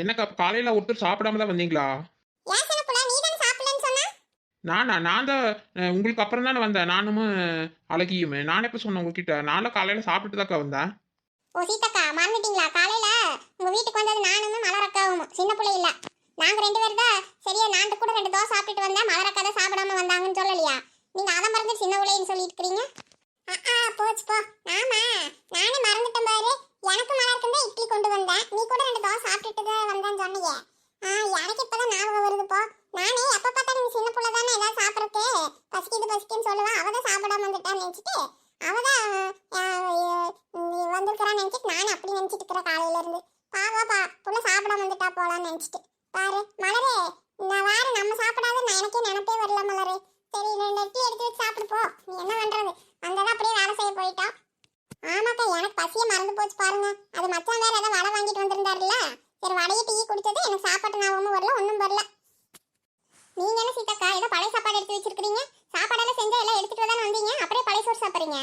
என்னக்கா காலையில ஒருத்தர் சாப்பிடாம தான் வந்தீங்களா? நானா? நான் தான் உங்களுக்கு அப்புறம் தானே வந்தேன். நானும் அழகியும். நான் எப்போ சொன்னேன் உங்ககிட்ட? நானும் காலையில சாப்பிட்டு தாக்கா வந்தேன். ஓ சீதக்கா மறந்துட்டீங்களா? காலையில உங்க வீட்டுக்கு வந்தது நானும் மலரக்காவும். சின்ன பிள்ளை இல்ல. நாங்க ரெண்டு பேரும் தான் சரியா நான் கூட ரெண்டு தோசை சாப்பிட்டுட்டு வந்தேன். மலரக்கா தான் சாப்பிடாம வந்தாங்கன்னு சொல்லலையா? நீங்க அதை மறந்து சின்ன பிள்ளைன்னு சொல்லிட்டு இருக்கிறீங்க ஆ போச்சு போ. ஆமா நானே மறந்துட்டேன் பாரு. எனக்கு மலருக்கு தான் இட்லி கொண்டு வந்தேன். நீ கூட ரெண்டு தோசை சாப்பிட்டுட்டு தான் வந்தேன்னு சொன்னீங்க ஆ எனக்கு இப்பதான் ஞாபகம் வருது போ. நானே எப்ப பார்த்தாலும் சின்ன புள்ள தானே ஏதாவது சாப்பிட்றதுக்கு? பசிக்குது பசிக்குன்னு சொல்லுவா. அவ தான் சாப்பிடாம வந்துட்டான்னு நினைச்சிட்டு அவ தான் வந்திருக்கிறான்னு நினைச்சிட்டு நானும் அப்படி நினைச்சிட்டு இருக்கிறேன் காலையில இருந்து. பாவாப்பா புள்ள சாப்பிடாம வந்துட்டா போலான்னு நினைச்சிட்டு. பாரு மலரே நான் வாரு நம்ம சாப்பிடாத நான் எனக்கே நினைப்பே வரல மலரே. சரி ரெண்டு இட்லி எடுத்து வச்சு சாப்பிடு போ. நீ என்ன பண்றது? அந்த அப்படியே வேலை செய்ய போயிட்டான் ஆமாக்கா எனக்கு பசியே மறந்து போச்சு பாருங்க. அது மச்சான் வேற ஏதாவது வடை வாங்கிட்டு வந்திருந்தாருல்ல? சரி வடையை டீ குடிச்சது எனக்கு சாப்பாட்டு ஞாபகமும் வரல ஒன்றும் வரல. நீங்க என்ன சீதாக்கா ஏதோ பழைய சாப்பாடு எடுத்து வச்சிருக்கீங்க சாப்பாடெல்லாம் செஞ்சா எல்லாம் எடுத்துட்டு தானே வந்தீங்க? அப்படியே பழைய சோறு சாப்பிட்றீங்க.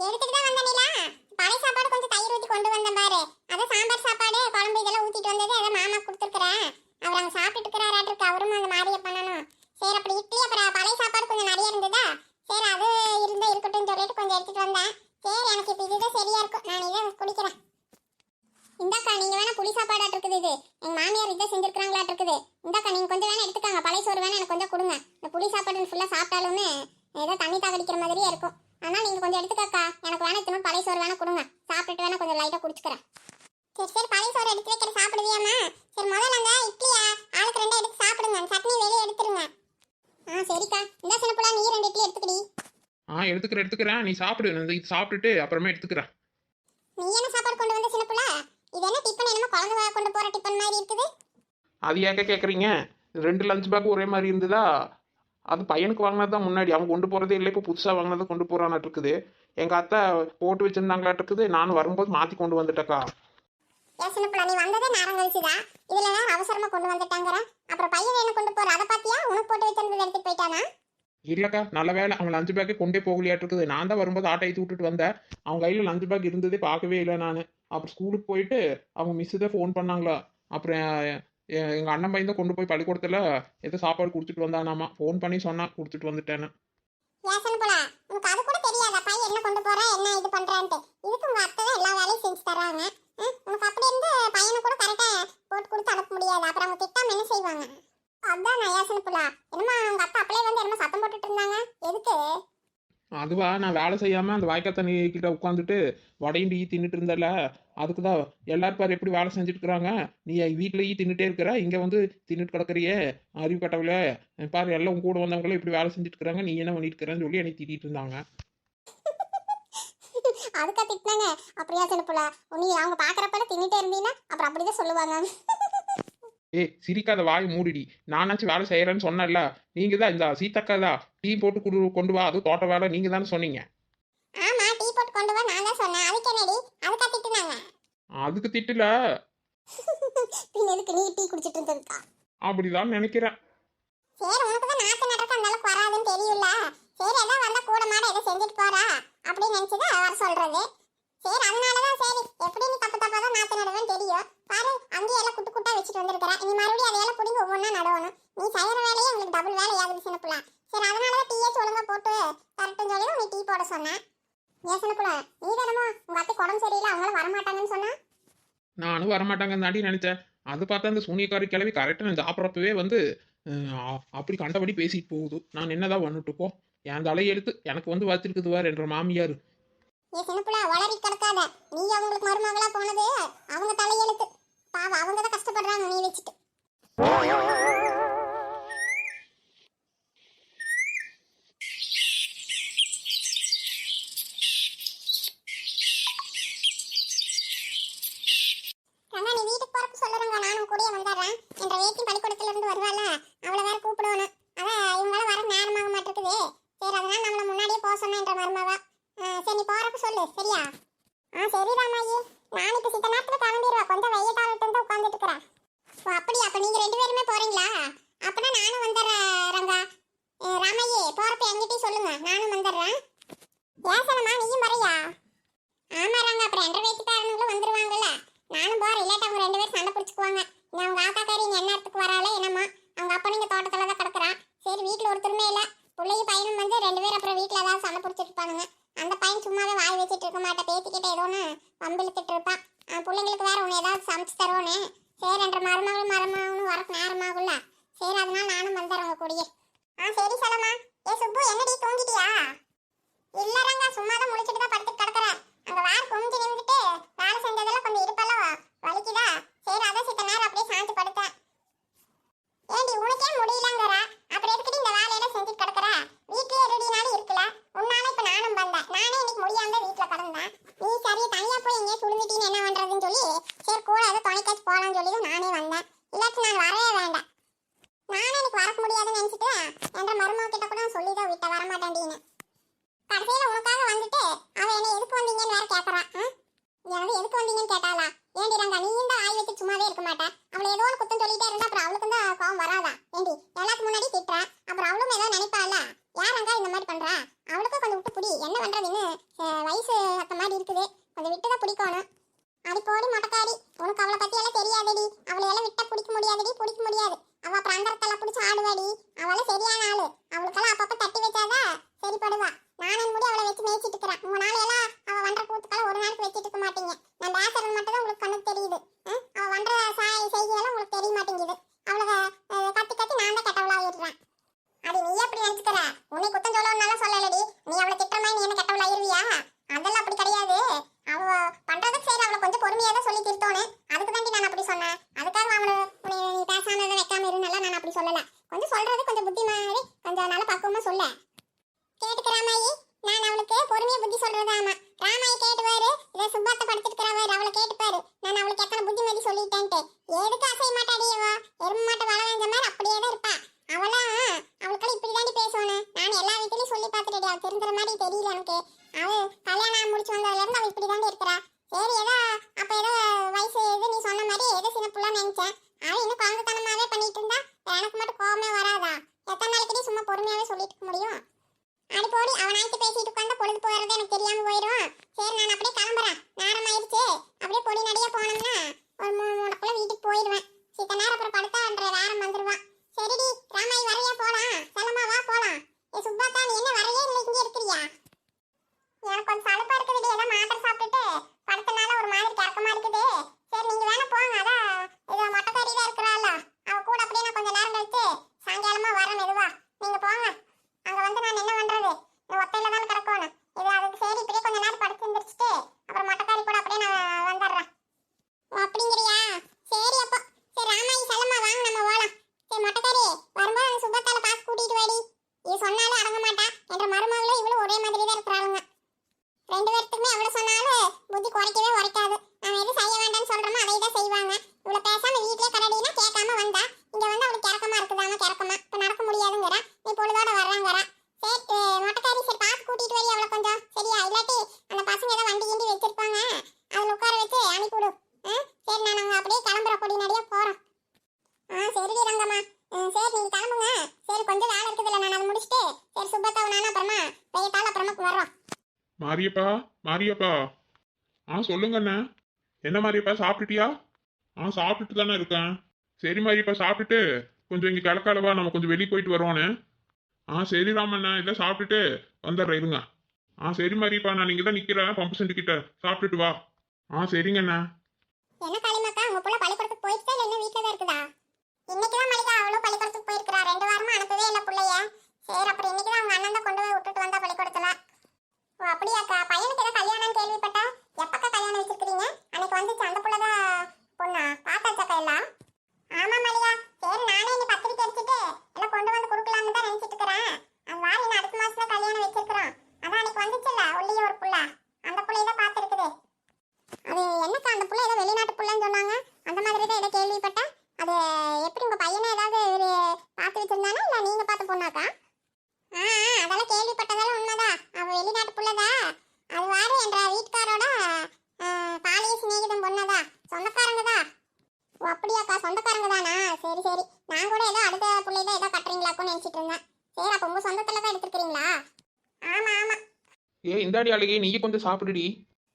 எடுத்துட்டு தான் வந்தேன் பழைய சாப்பாடு கொஞ்சம் தயிர் ஊற்றி கொண்டு வந்தேன் பாரு அதான் சாம்பார் சாப்பாடு குழம்பு இதெல்லாம் ஊத்திட்டு வந்தது அதை மாமா கொடுத்துருக்குறேன் அவர் அங்கே சாப்பிட்டுட்டு இருக்கிறாராட்டிருக்கு அவரும் அந்த மாதிரியே பண்ணணும் சரி அப்படி இட்லி அப்புறம் பழைய சாப்பாடு கொஞ்சம் நிறைய இருந்ததா சரி அது இருந்தா இருக்கட்டும் சொல்லிட்டு கொஞ்சம் எடுத்துட்டு வந்தேன் சரி எனக்கு இப்போ இதுதான் சரியா இருக்கும் நான் இதை குடிக்கிறேன் இந்தாக்கா நீங்க வேணா புளி சாப்பாடாட்டு இருக்குது இது எங்க மாமியார் இதை செஞ்சிருக்காங்களாட்டு இருக்குது இந்தாக்கா நீங்க கொஞ்சம் வேணா வேணா எனக்கு கொஞ்சம் கொடுங்க. இந்த புளி சாப்பாடு ஃபுல்லா சாப்பிட்டாலுமே ஏதோ தண்ணி தாகடிக்கிற மாதிரியே இருக்கும். அதனால நீங்க கொஞ்சம் எடுத்துக்காக்கா. எனக்கு வேணா இத்தனும் பழைய சோறு வேணா கொடுங்க. சாப்பிட்டுட்டு வேணா கொஞ்சம் லைட்டா குடிச்சுக்கிறேன். சரி சரி பழைய சோறு எடுத்து வைக்கிற சாப்பிடுவியாம்மா? சரி முதல்ல அந்த இட்லியா? ஆளுக்கு ரெண்டா எடுத்து சாப்பிடுங்க. சட்னி வெளியே எடுத்துருங்க. ஆ சரிக்கா. இந்த சின்ன புள்ளா நீ ரெண்டு இட்லி எடுத்துக்கடி. ஆ எடுத்துக்கிறேன் எடுத்துக்கிறேன். நீ சாப்பிடு. இது சாப்பிட்டுட்டு அப்புறமே எடுத்துக்கிறேன். நீ என்ன சாப்பாடு கொண்டு வந்த சின்ன புள்ளா? இது என்ன டிஃபன் என்னமோ குழந்தை கொண்டு போற டிஃபன் மாதிரி இருக்குது? அது ஏக்க கேட்குறீங்க ரெண்டு லஞ்ச் பேக் ஒரே மாதிரி இருந்ததா? அது பையனுக்கு வாங்கினது தான் முன்னாடி. அவன் கொண்டு போகிறதே இல்லை. இப்போ புதுசாக வாங்கினதை கொண்டு போகிறானாட்டு இருக்குது எங்கள் அத்தை போட்டு வச்சுருந்தாங்களாட்டு இருக்குது நான் வரும்போது மாற்றி கொண்டு வந்துட்டேக்கா ஏன் சின்ன புள்ள நீ வந்ததே நேரம் கழிச்சுதான் இதுல வேற அவசரமா கொண்டு வந்துட்டாங்கற. அப்புறம் பையன் என்ன கொண்டு போற. அதை பாத்தியா? உனக்கு போட்டு வச்சிருந்தது எடுத்துட்டு போயிட்டானா? இல்லைக்கா நல்ல வேலை அவன் லஞ்ச் பேக்கே கொண்டே போகலையாட்டு இருக்குது நான் தான் வரும்போது ஆட்டை ஏற்றி விட்டுட்டு வந்தேன். அவன் கையில் லஞ்ச் பேக் இருந்ததே பார்க்கவே இல்லை நான். அப்புறம் ஸ்கூலுக்கு போயிட்டு அவங்க மிஸ்ஸு தான் ஃபோன் பண்ணாங்களா. அப்புறம் எங்கள் அண்ணன் பையன் தான் கொண்டு போய் பள்ளிக்கூடத்தில் எதோ சாப்பாடு கொடுத்துட்டு வந்தானாமா. ஃபோன் பண்ணி சொன்னால் கொடுத்துட்டு வந்துட்டேன்னு. ஏன் எல்லா தர்றாங்க ம், கூட கொடுத்து அப்புறம் அவங்க திட்டாம அதான் நான் ஏன் என்னமா அத்தை அப்படியே வந்து என்னமா சத்தம் போட்டுட்டு இருந்தாங்க. எதுக்கு? அதுவா நான் வேலை செய்யாமல் அந்த வாய்க்கா தண்ணி கிட்ட உட்காந்துட்டு வடையும் டீ தின்னுட்டு இருந்தல அதுக்கு தான் எல்லாரும் பாரு எப்படி வேலை செஞ்சுட்டு இருக்கிறாங்க நீ ஈ தின்னுட்டே இருக்கிற இங்கே வந்து தின்னுட்டு கிடக்குறியே அறிவு பாரு எல்லாம் கூட வந்தவங்களும் இப்படி வேலை செஞ்சுட்டு இருக்கிறாங்க நீ என்ன பண்ணிட்டு இருக்கிறேன்னு சொல்லி என்னை திட்டிகிட்டு இருந்தாங்க. அதுக்கா திட்டினாங்க. அப்படியா சின்ன புள்ள? நீ அவங்க பாக்குறப்ப தின்னுட்டே இருந்தீங்கன்னா அப்புறம் அப்படிதான் சொல்லுவாங்க. ஏய் சிரிக்காத வாய் மூடிடி. நானாச்சும் வேலை செய்யறேன்னு சொன்னேன்ல. நீங்க தான் இந்த சீத்தக்கா தான் டீ போட்டு கொடு கொண்டு வா. அது தோட்ட வேலை நீங்க தானே சொன்னீங்க. ஆமா டீ போட்டு கொண்டு வா நான் தான் சொன்னேன். அதுக்கு என்னடி? அதுக்கா திட்டுனாங்க. அதுக்கு திட்டல. பின்ன எதுக்கு நீ டீ குடிச்சிட்டு இருந்திருக்கா? அப்படிதான் நினைக்கிறேன். சரி உனக்கு தான் நாத்து நடுறதுக்கு அந்த அளவுக்கு வராதுன்னு தெரியும்ல. சரி ஏதோ வந்தா கூட மாட ஏதோ செஞ்சுட்டு போறா. அப்படின்னு நினைச்சுதான் வர சொல்றது. சரி அதனாலதான் சரி. எப்படி நீ தப்பு தப்பா தான் நாத்து நடுவேன்னு தெரியும். பாரு அங்கேயே எல்லாம் குட்டு குட்டா வச்சுட்டு வந்திருக்கிறேன் நீ மறுபடியும் அதையெல்லாம் பிடிங்க ஒவ்வொன்றா நடவணும். நீ செய்யற வேலையே உங்களுக்கு டபுள் வேலை ஆகுது சின்னப்புல சரி அதனாலதான் டீயாச்சும் ஒழுங்கா போட்டு தரட்டுன்னு சொல்லி தான் நீ டீ போட சொன்னேன். ஏன் சின்னப்புல நீ தானமோ உங்க அத்தை உடம்பு சரியில்லை அவங்களும் வரமாட்டாங்கன்னு சொன்னா? நானும் வரமாட்டாங்கன்னு தாண்டி நினைச்சேன். அது பார்த்தா அந்த சூனியக்காரி கிளவி கரெக்டாக நான் சாப்பிட்றப்பவே வந்து அப்படி கண்டபடி பேசிட்டு போகுது. நான் என்னதான் பண்ணிட்டு போ. என் தலை எழுத்து எனக்கு வந்து வச்சிருக்குதுவா என்ற மாமியார். ஏ சின்னப்புல வளரி கிடக்காத. நீ அவங்களுக்கு மருமகளா போனது அவங்க தலையெழுத்து பாவம் அவங்க தான் கஷ்டப்படுறாங்க நீ வச்சுட்டு. ரங்கா வர சரி மருமவா. சரி நீ போறப்ப சொல்லு சரியா? ஆ சரி ராமாயி நான் இப்ப சித்த நேரத்துல கிளம்பிடுவேன் கொஞ்சம் வெய்ய காலத்துல இருந்து உட்காந்துட்டு இருக்கிறேன் ஓ அப்படியா? அப்ப நீங்க ரெண்டு பேருமே போறீங்களா? அப்பனா நானும் வந்துடுறேன் ரங்கா. ராமையே போறப்ப என்கிட்டயும் சொல்லுங்க. நானும் வந்துடுறேன். ஏன் சனமா நீயும் வரையா? ஆமா ரங்கா. அப்புறம் ரெண்டு வயசுக்காரனுங்களும் வந்துருவாங்கல்ல. நானும் போறேன். இல்லாட்ட அவங்க ரெண்டு பேரும் சண்டை பிடிச்சிக்குவாங்க. நான் அவங்க ஆத்தாக்காரி இங்க என்ன இடத்துக்கு வராளே என்னம்மா அவங்க அப்பா நீங்க தோட்டத்துல தான் கிடக்குறான் சரி வீட்ல ஒருத்தருமே இல்ல பிள்ளையும் பையனும் வந்து ரெண்டு பேரும் அப்புறம் வீட்ல ஏதாவது சண்டை பிடிச்சிட்டு இருப்பானுங்க அந்த பையன் சும்மாவே வாய் வச்சுட்டு இருக்க மாட்டேன் பேத்திக்கிட்ட ஏதோ ஒன்று பம்பிழுத்துட்டு இருப்பான் அஹ் பிள்ளைங்களுக்கு வேற ஒன்று ஏதாவது சமைச்சு தருவோன்னு சரி என்ற மருமகளும் மருமகனும் வரக்கு நேரமாகும்ல சரி அதனால நானும் வந்துடுறேன் உங்க கூடயே ஆ சரி சலமா ஏ சுப்பு என்னடி தூங்கிட்டியா இல்லறங்க சும்மா தான் முடிச்சிட்டு தான் படுத்துட்டு கிடக்குறேன் அங்க வேற குமிஞ்சு நின்றுட்டு வேலை செஞ்சதெல்லாம் கொஞ்சம் இடுப்பெல்லாம் வ- வலிக்குதா சரி அதான் சித்த நேரம் அப்படியே சாஞ்சு படுத்தேன் ஏண்டி உனக்கே முடியலங்கற அப்புறம் எதுக்குடி இந்த வேலையெல்லாம் செஞ்சுட்டு கிடக்குற வீட்லயே ரெடினாலும் இருக்கல உன்னால இப்ப நானும் வந்தேன் நானே இன்னைக்கு முடியாம வீட்ல கிடந்தேன் நீ சரி தனியா போய் எங்கேயும் சுழுந்துட்டீன்னு என்ன பண்றதுன்னு சொல்லி சரி கூட ஏதோ துணைக்காச்சு போலாம்னு சொல்லி தான் நானே வந்தேன் இல்லாட்டி நான் வரவே வேண்டாம் நானே எனக்கு வர முடியாதுன்னு நினைச்சிட்டு என்ற மருமக கிட்ட கூட சொல்லி தான் விட்ட வர மாட்டேன்டின்னு கடைசியில உனக்காக வந்துட்டு அவ என்ன எதுக்கு வந்தீங்கன்னு வேற கேக்குறா ஆ? எனக்கு எதுக்கு வந்தீங்கன்னு கேட்டாளா? ஏண்டி ரங்கா நீ இந்த ஆய் வச்சு சும்மாவே இருக்க மாட்டா? அவளை ஏதோ ஒன்று குத்தம் சொல்லிட்டே இருந்தா அப்புறம் அவளுக்கு தான் கோவம் வராதா? ஏண்டி எல்லாத்துக்கு முன்னாடி திட்டுறா? அப்புறம் அவளும் ஏதோ நினைப்பால யார் ரங்கா இந்த மாதிரி பண்றா? அவளுக்கும் கொஞ்சம் விட்டு புடி. என்ன பண்றதுன்னு வயசு அத்த மாதிரி இருக்குது. கொஞ்சம் விட்டு தான் பிடிக்கணும். அடி போடி மொட்டக்காரி உனக்கு அவளை பத்தி எல்லாம் தெரியாதடி. அவளை எல்லாம் விட்டா பிடிக்க முடியாதடி பிடிக்க முடியாது. அவ அப்புறம் அந்தரத்தெல்லாம் பிடிச்சி ஆடுவாடி. அவளும் சரியான ஆளு. அவளுக்கெல்லாம் அப்பப்போ தட்டி வச்சாதான் சரிப்படுவா. நானும் முடி அவளை வச்சு மேய்ச்சிட்டு இருக்கிறேன் உங்க நாளையெல்லாம் அவ வண்ற கூத்துக்கெல்லாம் ஒரு நாளைக்கு வச்சிட்டு இருக்க மாட்டீங்க நான் பேசுறது மட்டும் தான் உங்களுக்கு கண்ணுக்கு தெரியுது ஆ? அவ வண்ற சாய் செய்தியெல்லாம் உங்களுக்கு தெரிய மாட்டேங்குது அவளை அஹ், கத்தி கத்தி நான் தான் கெட்டவளாயிடுறேன் அது நீ எப்படி நினைச்சுக்கிற உன்னை குத்தம் சொல்லணும்னாலும் சொல்லலடி நீ அவளை திட்டுற மாதிரி நீ என்ன கெட்டவளாயிருவியா அதெல்லாம் அப்படி கிடையாது அவ பண்றதுக்கு சரி அவளை கொஞ்சம் பொறுமையா தான் சொல்லி திருத்தோணும் அதுக்கு தாண்டி நான் அப்படி சொன்னேன் அதுக்காக அவளை உன்னை நீ பேசாம இரு, வைக்காம இருனால நான் அப்படி சொல்லல கொஞ்சம் சொல்றது கொஞ்சம் புத்தி மாதிரி கொஞ்சம் நல்ல பக்குவமா சொல்ல. கேட்டுக்க ராமாயி நான் அவளுக்கு பொறுமையா புத்தி சொல்றதாமா ராமாயி கேட்டுவாரு இதை சுப்பாத்த படுத்துட்டுக்கிறவர் அவளை கேட்டுப்பாரு. நான் அவளுக்கு எத்தனை புத்தி மாதிரி சொல்லிட்டேன்ட்டு. எதுக்கு அசைய மாட்டாடி அடியவா எரும மாட்டை வள மாதிரி அப்படியே தான் இருப்பா. அவளா அவளுக்கெல்லாம் இப்படி தாண்டி பேசுவானே நான் எல்லா வீட்லயும் சொல்லி பார்த்துட்டு அவ தெரிஞ்சுற மாதிரி தெரியல எனக்கு. அவள் கல்யாணம் முடிச்சு வந்ததுல இருந்து இப்படி தாண்டி இருக்கிறா. சரி ஏதோ அப்ப ஏதோ வயசு எது நீ சொன்ன மாதிரி ஏதோ சின்ன புள்ள நினைச்சேன். அவள் இன்னும் குழந்தைத்தனமாவே பண்ணிட்டு இருந்தா எனக்கு மட்டும் கோவமே வராதா எத்தனை நாளைக்கு நீ சும்மா பொறுமையாவே சொல்லிட்டு இருக்க முடியும் அடி போடி அவன் ஆயிட்டு பேசிட்டு உட்காந்து பொழுது போறது எனக்கு தெரியாம போயிடும் சரி நான் அப்படியே கிளம்புறேன் நேரம் ஆயிடுச்சு அப்படியே பொடி நடியா போனோம்னா ஒரு மூணு மூணுக்குள்ள வீட்டுக்கு போயிடுவேன் சித்த நேரம் அப்புறம் படுத்தான்ற நேரம் வந்துருவான் சரிடி ராமாயி வரையா போலாம் செல்லம்மா வா போலாம் ஏ சுப்பாத்தா நீ என்ன வரையே இல்லை இங்கே இருக்கிறியா எனக்கு கொஞ்சம் சலுப்பா இருக்குதுடி எல்லாம் மாத்திரை சாப்பிட்டுட்டு படுத்தனால ஒரு மாதிரி கிறக்கமா இருக்குது சரி நீங்க வேணா போங்க அதான் இது மொட்டைக்காரி தான் இருக்கிறாள் அவ கூட அப்படியே நான் கொஞ்சம் நேரம் கழிச்சு சாயங்காலமா வரேன் மெதுவா நீங்க போங்க அங்க வந்து நான் என்ன பண்றது இந்த ஒத்தையில தான் கிடக்கணும் இது அதுக்கு சரி இப்படியே கொஞ்ச நேரம் படுத்து எந்திரிச்சிட்டு அப்புறம் மொட்டைக்காரி கூட அப்படியே நான் வந்துடுறேன் ஓ, அப்படிங்கிறியா சரி அப்போ சரி ராமாயி செல்லம்மா வாங்க நம்ம போலாம் சரி மொட்டைக்காரி வரும்போது அந்த சுபத்தால பாஸ் கூட்டிட்டு வாடி இது சொன்னாலும் அடங்க மாட்டா என்ற மருமகளும் இவளும் ஒரே மாதிரி தான் இருக்கிறாளுங்க ரெண்டு பேர்த்துக்குமே எவ்வளவு சொன்னாலும் புத்தி குறைக்கவே உரைக்காது நாம எது செய்ய வேண்டாம்னு சொல்றோமோ அதை தான் செய்வாங்க. இவ்வளவு பேசாம வீட்லயே கடடினா கேட்காம வந்தா இங்க வந்து அவளுக்கு கிறக்கமா இருக்குதாம கிறக்கமா இப்ப நடக்க முடியாதுங்கிற. நீ பொழுதோட வர்றாங்கிறா. சரி மொட்டைக்காரி சரி பார்த்து கூட்டிட்டு வரி அவளை கொஞ்சம். சரியா? இல்லாட்டி அந்த பசங்க ஏதோ வண்டி கிண்டி வச்சிருப்பாங்க. அதுல உட்கார வச்சு அனுப்பிவிடு ஆ? சரி நான் அங்க அப்படியே கிளம்புற கொடி நடியா போறோம். ஆ சரி ரங்கம்மா. சரி நீங்க கிளம்புங்க. சரி கொஞ்சம் வேலை இருக்குதுல்ல நான் அதை முடிச்சுட்டு சரி சுப்பத்தாவை நானும் அப்புறமா வெய்யத்தால அப்புறமா வர்றோம். மாரியப்பா மாரியப்பா. ஆ சொல்லுங்க அண்ணா என்ன மாரியப்பா சாப்பிட்டுட்டியா? ஆ சாப்பிட்டுட்டு தானே இருக்கேன். சரி மாரியப்பா சாப்பிட்டுட்டு கொஞ்சம் இங்கே கிழக்காலவா நம்ம கொஞ்சம் வெளியே போயிட்டு வரோன்னு ஆ சரி ராமண்ணா இல்லை சாப்பிட்டுட்டு வந்துடுறேன் இருங்க. ஆ சரி மாரியப்பா நான் இங்கே தான் நிற்கிறேன் பம்பு சென்ட் கிட்ட. சாப்பிட்டுட்டு வா. ஆ சரிங்கண்ணா. என்ன காளிமாக்கா உங்க புள்ள பள்ளிக்கூடத்துக்கு போயிடுச்சா இல்ல இன்னும் வீட்ல தான் இருக்குதா? இன்னைக்கு தான் மணிக்கா அவளும் பள்ளிக்கூடத்துக்கு போயிருக்கிறா. ரெண்டு வாரமா அனுப்பவே இல்ல புள்ளைய. சரி அப்புறம் இன்னைக்கு தான் அவங்க அண்ணன் தான் கொண்டு போய் விட்டுட்டு வந்தா பள்ளிக்கூடத்துல ஓ அப்படியாக்கா? பையனுக்கு ஏதோ கல்யாணம் கேள்விப்பட்டா எப்பக்கா கல்யாணம் வச்சிருக்கீங்க அன்னைக்கு வந்துச்சு அந்த புள்ள தான் பொண்ணா பார்த்தாச்சாக்கா எல்லாம் ஆமா மலியா சரி நானே இன்னைக்கு பத்திரிக்கை அடிச்சிட்டு எல்லாம் கொண்டு வந்து கொடுக்கலாம்னு தான் நினைச்சிட்டு இருக்கிறேன் அது வாரி இன்னும் அடுத்த மாசத்துல கல்யாணம் வச்சிருக்கிறோம் அதான் அன்னைக்கு வந்துச்சுல்ல ஒல்லிய ஒரு புள்ள அந்த புள்ளைய தான் பார்த்துருக்குது அது என்னக்கா அந்த புள்ள ஏதோ வெளிநாட்டு புள்ளன்னு சொன்னாங்க அந்த மாதிரி தான் ஏதோ கேள்விப்பட்டேன் அது எப்படி உங்க பையனை ஏதாவது இவரு பார்த்து வச்சிருந்தானா இல்ல நீங்க பார்த்த பொண்ணாக்கா ஆ ஆ, அதெல்லாம் கேள்விப்பட்டதெல்லாம் உண்மைதான் அவ வெளிநாட்டு புள்ளதா அது வாரு என்ற வீட்டுக்காரோட ஆ, பாலிய சிநேகிதம் பொண்ணதா சொந்தக்காரங்க தான் ஓ அப்படியாக்கா சொந்தக்காரங்க தானா சரி சரி நான் கூட ஏதோ அடுத்த புள்ளை தான் ஏதோ கட்டுறீங்களாக்குன்னு நினைச்சிட்டு இருந்தேன் சரி அப்போ உங்க சொந்தத்துல தான் எடுத்துக்கிறீங்களா ஆமா ஆமா இந்தாடி அழகி நீ கொஞ்சம் சாப்பிடுடி.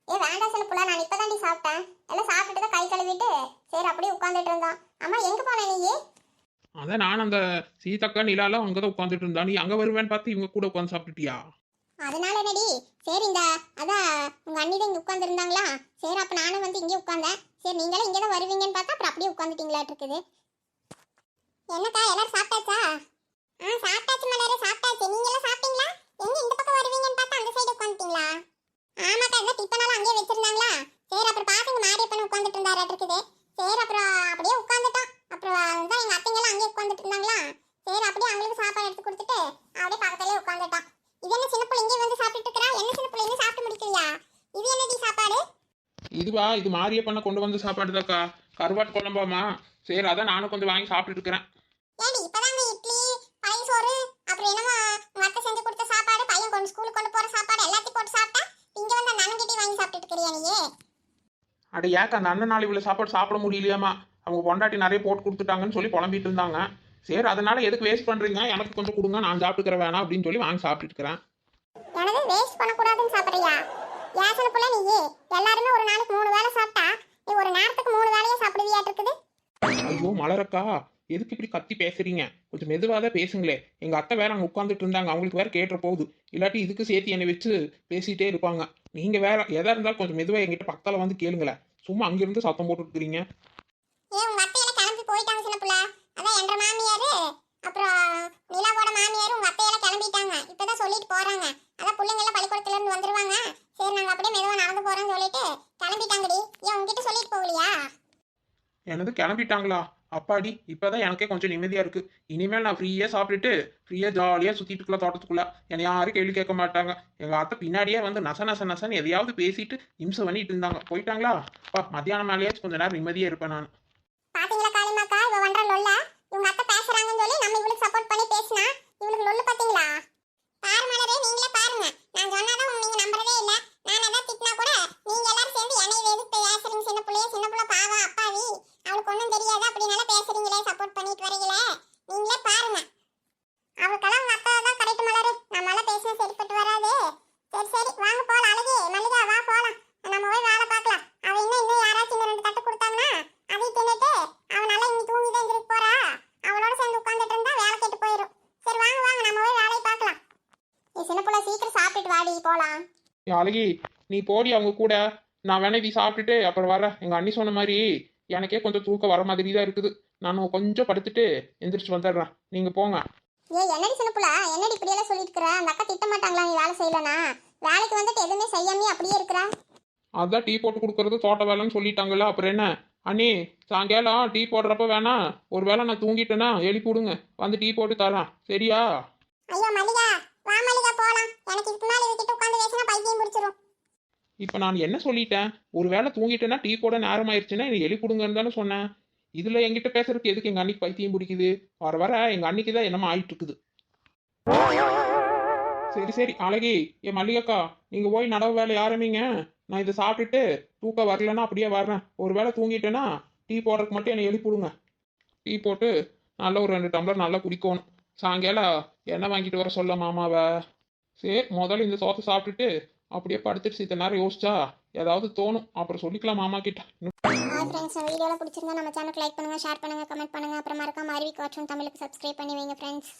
ஏ வேண்டாம் சொல்ல புள்ள நான் இப்பதாண்டி சாப்பிட்டேன். எல்லாம் சாப்பிட்டுட்டு தான் கை கழுவிட்டு சரி அப்படியே உட்காந்துட்டு இருந்தோம். அம்மா எங்க போன நீ? அதான் நான் அந்த சீதக்கா நிலாலாம் அங்கே தான் உட்காந்துட்டு இருந்தா. நீ அங்கே வருவேன்னு பார்த்து இவங்க கூட உட்காந்து சாப்பிட்டுட்டியா? அதனால என்னடி? சரி இந்த அதான் உங்க அண்ணி தான் இங்க உட்கார்ந்து இருந்தாங்களா? சரி அப்ப நானும் வந்து இங்கே உட்கார்ந்தேன். சரி நீங்களும் இங்கே தான் வருவீங்கன்னு பார்த்தா அப்புறம் அப்படியே உட்காந்துட்டீங்களாட்டு இருக்குது. என்னக்கா எல்லாரும் சாப்பிட்டாச்சா? ஆ சாப்பிட்டாச்சு மலரே சாப்பிட்டாச்சு நீங்க எல்லாம் சாப்பிட்டீங்களா எங்க இந்த பக்கம் வருவீங்கன்னு பார்த்தா அந்த சைடு உட்காந்துட்டீங்களா ஆமாக்கா இந்த டிஃபனெல்லாம் அங்கேயே வச்சிருந்தாங்களா சரி அப்புறம் பாத்துங்க மாரியப்பன் உட்காந்துட்டு இருந்தாராட்டு இருக்குது சரி அப்புறம் அப்படியே உட்காந்துட்டோம் அப்புறம் தான் எங்க அத்தைங்கெல்லாம் அங்கேயே உட்காந்துட்டு இருந்தாங்களா சரி அப்படியே அவங்களுக்கு சாப்பாடு எடுத்து கொடுத்துட்டு அப்படியே பக்கத்துலயே உட்காந்துட்டோம் இது என்ன சின்ன பிள்ளை இங்கே வந்து சாப்பிட்டுட்டு இருக்கறா என்ன சின்ன பிள்ளை இன்னும் சாப்பிட்டு முடிக்கலையா இது என்னடி சாப்பாடு இதுவா இது மாரிய பண்ண கொண்டு வந்து சாப்பாடு தாக்கா கருவாட்டு குழம்பாமா சரி அதான் நானும் கொஞ்சம் வாங்கி சாப்பிட்டுட்டு இருக்கிறேன் அட ஏக்கா அந்த அண்ணன் நாள் இவ்வளோ சாப்பாடு சாப்பிட முடியலையாமா அவங்க பொண்டாட்டி நிறைய போட்டு கொடுத்துட்டாங்கன்னு சொல்லி புலம்பிட்டு இருந்தாங்க சரி அதனால எதுக்கு வேஸ்ட் பண்ணுறீங்க எனக்கு கொஞ்சம் கொடுங்க நான் சாப்பிட்டுக்கிறேன் வேணாம் அப்படின்னு சொல்லி வாங்கி சாப்பிட்டுட்டு இருக்கிறேன் எனது வேஸ்ட் பண்ணக்கூடாதுன்னு சாப்பிடுறியா? யாசன புள்ள நீ எல்லாருமே ஒரு நாளைக்கு மூணு வேளை சாப்பிட்டா நீ ஒரு நேரத்துக்கு மூணு வேளையே சாப்பிடுவியாட்டு இருக்குது ஐயோ மலரக்கா எதுக்கு இப்படி கத்தி பேசுறீங்க? கொஞ்சம் மெதுவாக தான் பேசுங்களே. எங்க அத்தை வேற அங்கே உட்காந்துட்டு இருந்தாங்க. அவங்களுக்கு வேற கேட்டுற போகுது. இல்லாட்டி இதுக்கு சேர்த்து என்னை வச்சு பேசிட்டே இருப்பாங்க. நீங்க வேற எதா இருந்தாலும் கொஞ்சம் மெதுவாக எங்கிட்ட பக்கத்தில் வந்து கேளுங்களேன் சும்மா அங்கிருந்து சத்தம் போட்டு இருக்கிறீங்க ஏன் உங்க அத்தையில கிளம்பி போயிட்டாங்க சின்ன புள்ள. அதான் என்ற மாமியாரு அப்புறம் நிலாவோட மாமியாரும் உங்க அத்தையில கிளம்பிட்டாங்க. இப்பதான் சொல்லிட்டு போறாங்க. அதான் பிள்ளைங்க எல்லாம் பள்ளிக்கூடத்துல இருந்து வந்துருவாங்க சரி நாங்க அப்படியே மெதுவா நடந்து போறோம்னு சொல்லிட்டு கிளம்பிட்டாங்கடி. ஏன் உங்ககிட்ட சொல்லிட்டு போகலையா? எனது கிளம்பிட்டாங்களா? அப்பாடி இப்பதான் எனக்கே கொஞ்சம் நிம்மதியா இருக்கு. இனிமேல் நான் ஃப்ரீயா சாப்பிட்டுட்டு ஃப்ரீயா ஜாலியா சுத்திட்டு இருக்கலாம் தோட்டத்துக்குள்ள. என்னை யாரும் கேள்வி கேட்க மாட்டாங்க. எங்க அத்தை பின்னாடியே வந்து நச நச நசன்னு எதையாவது பேசிட்டு இம்சை பண்ணிட்டு இருந்தாங்க. போயிட்டாங்களா? பா மத்தியானம் மேலேயாச்சும் கொஞ்ச நேரம் நிம்மதியா இருப்பேன் நான். பாத்தீங்களா காளிமாக்கா? இவ பண்ற லொல்ல. இவங்க அத்தை பேசுறாங்கன்னு சொல்லி நம்ம இவளுக்கு சப்போர்ட் பண்ணி பேசினா இவளுக்கு லொல்லு பாத்தீங்களா பாரு மலரே நீங்களே பாருங்க நான் சொன்னாதான் நீங்க நம்புறதே இல்ல நான் ஏதாவது திட்டினா கூட நீங்க எல்லாரும் சேர்ந்து என்னை எதிர்த்து பேசுறீங்க சின்ன பிள்ளைய சின்ன பிள்ளை பாவம் அப்பாவி அவளுக்கு ஒண்ணும் தெரியாது அப்படினால பேசுறீங்களே சப்போர்ட் பண்ணிட்டு வரீங்களே நீங்களே பாருங்க அவளுக்கெல்லாம் உங்க அத்தை தான் கரெக்ட் மலரு நம்மளால பேசினா சரிப்பட்டு வராது சரி சரி வாங்க போலாம் அழகு மல்லிகா வா போலாம் நம்ம போய் வேலை பார்க்கலாம் அவ இன்னும் இன்னும் யாராச்சும் இன்னும் ரெண்டு தட்டு கொடுத்தாங்கன்னா அதையும் தின்னுட்டு அவன் நல்லா இங்க தூங்கி தான் எந்திரிக்க போறா அவளோட சேர்ந்து உட்கார்ந்துட்டு இருந்தா வேலை கெட்டு போயிடும் சரி வாங்க வாங்க நம்ம போய் வேலையை பார்க்கலாம் நீ சின்ன பிள்ளை சீக்கிரம் சாப்பிட்டுட்டு வாடி போலாம். அழகி நீ போடி அவங்க கூட. நான் வேணா இது சாப்பிட்டுட்டு அப்புறம் வரேன். எங்க அண்ணி சொன்ன மாதிரி எனக்கே கொஞ்சம் தூக்கம் வர மாதிரி தான் இருக்குது. நான் கொஞ்சம் படுத்துட்டு எந்திரிச்சு வந்துடுறேன். நீங்க போங்க. ஏய் என்னடி சின்ன பிள்ளை? என்னடி இப்படி எல்லாம் சொல்லிட்டு இருக்கிற அந்த அக்கா திட்ட மாட்டாங்களா நீ வேலை செய்யலனா வேலைக்கு வந்துட்டு எதுவுமே செய்யாமே அப்படியே இருக்கிற? அதான் டீ போட்டு கொடுக்கறது தோட்ட வேலைன்னு சொல்லிட்டாங்கல்ல அப்புறம் என்ன? அண்ணி சாயங்காலம் டீ போடுறப்ப வேணா ஒரு வேளை நான் தூங்கிட்டேன்னா எழுப்பி விடுங்க. வந்து டீ போட்டு தரேன். சரியா? ஐயோ மல்லிகா வா மல்லிகா போலாம். எனக்கு இதுக்கு மேல இவகிட்ட உட்காந்து பேசினா பைத்தியம் பிடிச்சிரும். இப்போ நான் என்ன சொல்லிட்டேன்? ஒருவேளை தூங்கிட்டேன்னா டீ போட நேரம் ஆயிடுச்சுன்னா எனக்கு எழுப்பி விடுங்கன்னு தானே சொன்னேன். இதில் என்கிட்ட பேசுறதுக்கு எதுக்கு எங்கள் அன்னைக்கு பைத்தியம் பிடிக்குது? வர வர எங்கள் அன்னைக்கு தான் என்னமோ ஆயிட்டு இருக்குது சரி சரி அழகி என் மல்லிகக்கா நீங்கள் போய் நடவு வேலை ஆரம்பிங்க. நான் இதை சாப்பிட்டுட்டு தூக்கம் வரலன்னா அப்படியே வர்றேன். ஒரு வேளை தூங்கிட்டேன்னா டீ போடுறதுக்கு மட்டும் என்னை எழுப்பிவிடுங்க டீ போட்டு நல்ல ஒரு ரெண்டு டம்ளர் நல்லா குடிக்கணும். சாயங்காலம் என்ன வாங்கிட்டு வர சொல்ல மாமாவை. சரி முதல்ல இந்த சோத்தை சாப்பிட்டுட்டு அப்படியே படுத்துட்டு சீத்த நேரம் யோசிச்சா ஏதாவது தோணும். அப்புறம் சொல்லிக்கலாம் மாமா கிட்ட. ஃப்ரெண்ட்ஸ் நம்ம வீடியோலாம் பிடிச்சிருந்தா நம்ம சேனலுக்கு லைக் பண்ணுங்க ஷேர் பண்ணுங்க கமெண்ட் பண்ணுங்க. அப்புறம் மறக்காம அருவி கார்ட்டூன் தமிழுக்கு சப்ஸ்கிரைப் பண்ணி வைங்க ஃப்ரெண்ட்ஸ்